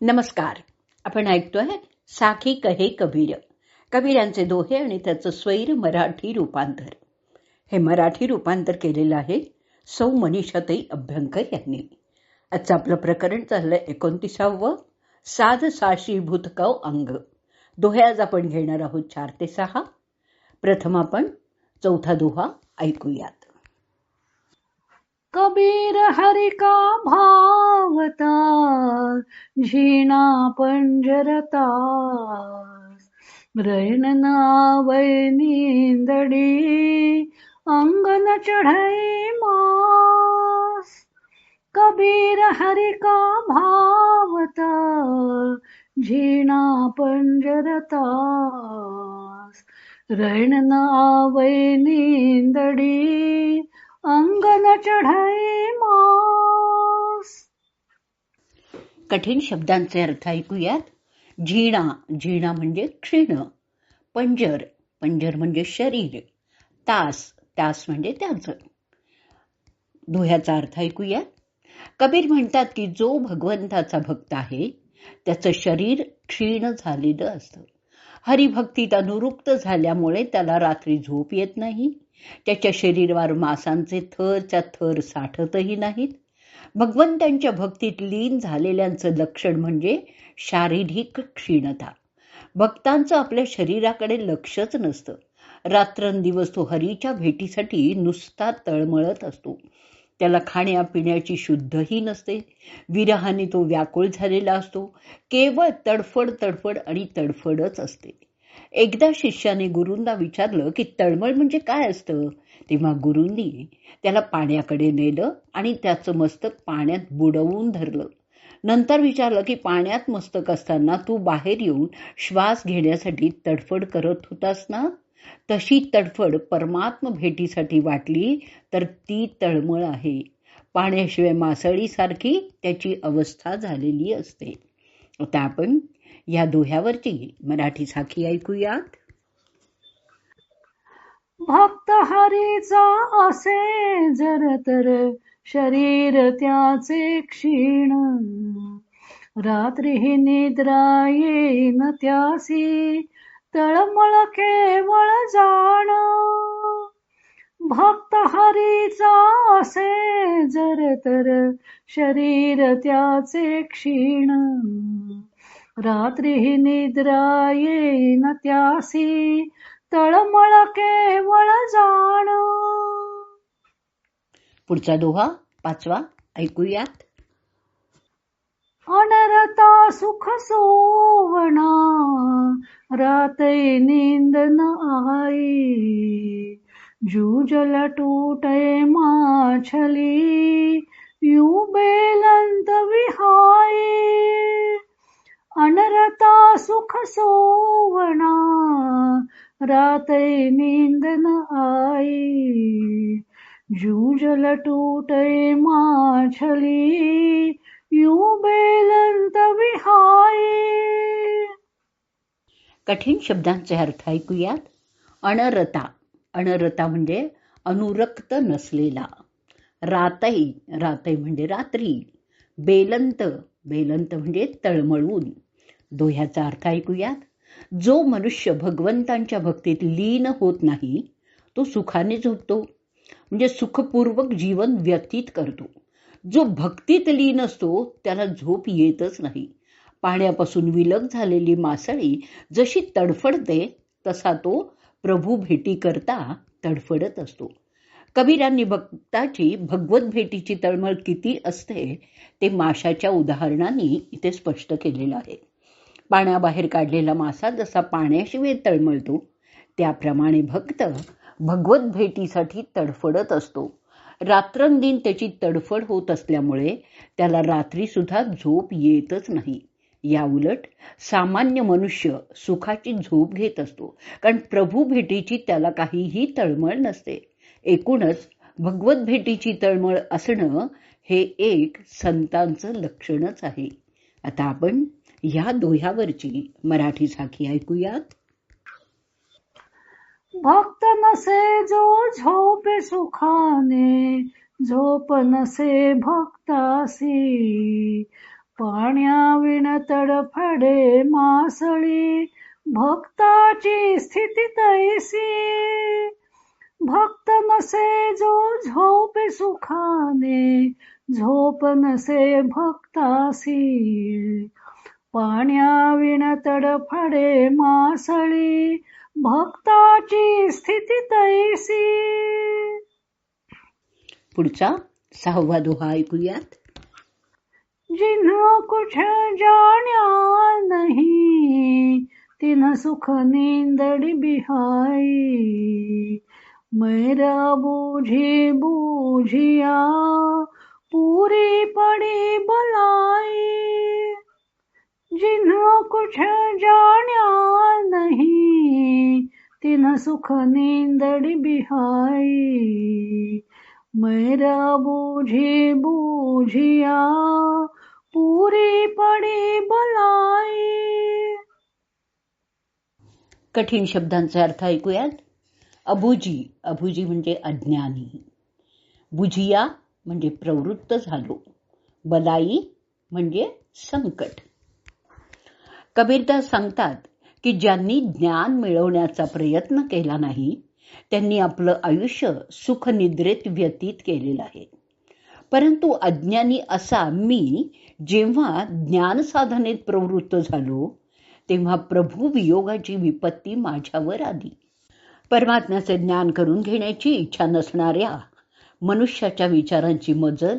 नमस्कार. आपण ऐकतोय साखी कहे कबीर. कबीरांचे दोहे आणि त्याचं स्वैर मराठी रूपांतर. हे मराठी रूपांतर केलेलं आहे सौ मनीषाताई अभ्यंकर यांनी. आजचं आपलं प्रकरण चाललंय एकोणतीसावं साध साशी भूतकव अंग. दोहे आज आपण घेणार आहोत चार ते सहा. प्रथम आपण चौथा दोहा ऐकूयात. कबीर हरिका भावता. झीणा पंजरता रैन नावै नींदडी अंगन चढ़ई मास. कबीर हरि का भावता झीना पंजरता रैन नावै नींदडी अंगन चढ़ै मास. कठीण शब्दांचे अर्थ ऐकूयात. झिणा झिणा म्हणजे क्षीण. पंजर पंजर म्हणजे शरीर. तास तास म्हणजे त्याचं. दोह्याचा अर्थ ऐकूयात. कबीर म्हणतात की जो भगवंताचा भक्त आहे त्याचं शरीर क्षीण झालेलं असतं. हरिभक्तीत अनुरुप्त झाल्यामुळे त्याला रात्री झोप येत नाही. त्याच्या शरीरावर मासांचे थरच्या थर साठतही नाहीत. भगवंतांच्या भक्तीत लीन झालेल्यांचं लक्षण म्हणजे शारीरिक क्षीणता. भक्तांचं आपल्या शरीराकडे लक्षच नसतं. रात्रंदिवस तो हरीच्या भेटीसाठी नुसता तळमळत असतो. त्याला खाण्यापिण्याची शुद्धही नसते. विरहाने तो व्याकुळ झालेला असतो. केवळ तडफड तडफड आणि तडफडच असते. एकदा शिष्याने गुरूंना विचारलं की तळमळ म्हणजे काय असतं? तेव्हा गुरूंनी त्याला पाण्याकडे नेलं आणि त्याचं मस्तक पाण्यात बुडवून धरलं. नंतर विचारलं की पाण्यात मस्तक असताना तू बाहेर येऊन श्वास घेण्यासाठी तडफड करत होतास ना? तशी तडफड परमात्म भेटीसाठी वाटली तर ती तळमळ आहे. पाण्याशिवाय मासळीसारखी त्याची अवस्था झालेली असते. आता आपण या दोह्यावरती मराठी साखी ऐकूयात. भक्त हरीचा असे जर तर शरीर त्याचे क्षीण. रात्री निद्रा येईन त्यासी तळमळ केवळ जाण. भक्त हरीचा असे जर तर शरीर त्याचे क्षीण. रात्री निद्रा येईन त्यासी तळमळ केवळ जाण. पुढचा दोहा पाचवा ऐकूयात. अनरता सुख सोवणा रातै नींद न आई. जूजल टूटे माछली यू बेलंत विहाय अनरता सुख सोवणा रातै नींद न आई जूजल टूटे माछली यू बेलंत विहाय कठीण शब्दांचे अर्थ ऐकूयात अनरता अनरता म्हणजे अनुरक्त नसलेला. रातई रातई म्हणजे रात्री. बेलंत बेलंत म्हणजे तळमळून. दोह्याचा अर्थ ऐकूयात. जो मनुष्य भगवंतांच्या भक्तीत लीन होत नाही तो सुखाने झोपतो. म्हणजे सुखपूर्वक जीवन व्यतीत करतो. जो भक्तीत लीन असतो त्याला झोप येतच नाही. पाण्यापासून विलग झालेली मासळी जशी तडफडते तसा तो प्रभू भेटी करता तडफडत असतो. कबीरांनी भक्ताची भगवत भेटीची तळमळ किती असते ते माशाच्या उदाहरणाने इथे स्पष्ट केलेलं आहे. पाण्याबाहेर काढलेला मासा जसा पाण्याशिवाय तळमळतो त्याप्रमाणे भक्त भगवत भेटीसाठी तडफडत असतो. रात्रंदिन त्याची तडफड होत असल्यामुळे त्याला रात्री सुद्धा झोप येतच नाही. या उलट सामान्य मनुष्य सुखाची झोप घेत असतो. कारण प्रभू भेटीची त्याला काहीही तळमळ नसते. एकूणच भगवत भेटीची तळमळ असणं हे एक संतांचं लक्षणच आहे. आता आपण या दोह्यावरची मराठी साखी ऐकूयात. भक्त नसे जो झोपे सुखाने झोप नसे भक्तासी पाण्याविण तडफडे मासळी भक्ताची स्थिती तैसी. भक्त नसे जो झोपे सुखाने झोप नसे भक्तासी. पाण्याविण तडफडे मासळी भक्ताची स्थिती तैसी. पुढचा सहावा दोहा ऐकूयात. जिन्ह कुछ जाण्या नहीं तिन सुख नींदड़ी बिहाई। मेरा बूझी बूझिया पूरी पड़ी बलाई जिन्ह कुछ जाण्या नहीं तिन सुख नींदड़ी बिहाई। मेरा बूझी बूझिया पूरी पड़ी बलाई कठीण शब्दांचे अर्थ ऐकूयात. अबुजी. अबुजी म्हणजे अज्ञानी. बुजिया म्हणजे प्रवृत्त झालो. बलाई म्हणजे संकट. कबीरदास सांगतात की ज्यांनी ज्ञान मिळवण्याचा प्रयत्न केला नाही त्यांनी आपलं आयुष्य सुखनिद्रेत व्यतीत केलेलं आहे. परंतु अज्ञानी असा मी जेव्हा ज्ञान साधनेत प्रवृत्त झालो तेव्हा प्रभू वियोगाची विपत्ती माझ्यावर आली. परमात्म्याचे ज्ञान करून घेण्याची इच्छा नसणाऱ्या मनुष्याच्या विचारांची मजल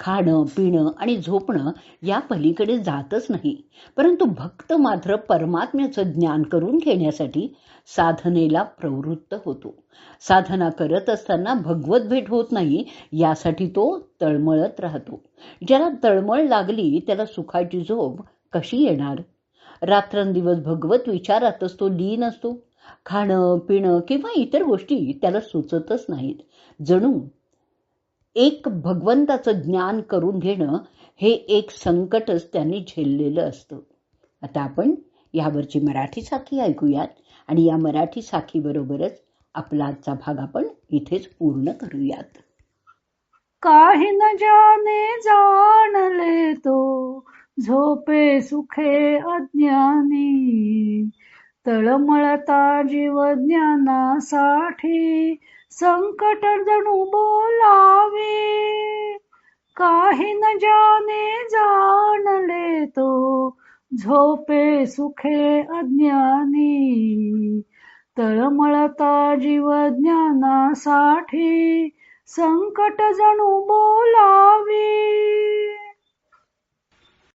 खाणं पिणं आणि झोपणं या पलीकडे जातच नाही. परंतु भक्त मात्र परमात्म्याचं ज्ञान करून घेण्यासाठी साधनेला प्रवृत्त होतो. साधना करत असताना भगवत भेट होत नाही यासाठी तो तळमळत राहतो. ज्याला तळमळ लागली त्याला सुखाची झोप कशी येणार? रात्रंदिवस भगवत विचारातच तो लीन असतो. खाणं पिणं किंवा इतर गोष्टी त्याला सुचतच नाहीत. जणू एक भगवंताचं ज्ञान करून घेणं हे एक संकटच त्यांनी झेललेलं असतं. आता आपण यावरची मराठी साखी ऐकूयात आणि या मराठी साखीबरोबरच आपला आजचा भाग आपण इथेच पूर्ण करूयात. काही न जाने जाणले तो. झोपे सुखे अज्ञानी. तळमळता जीव ज्ञानासाठी संकट जणू बोलावे. काही न जाने जाणले तो. झोपे सुखे अज्ञानी. तळमळता जीव સંકટ જણું બોલાવે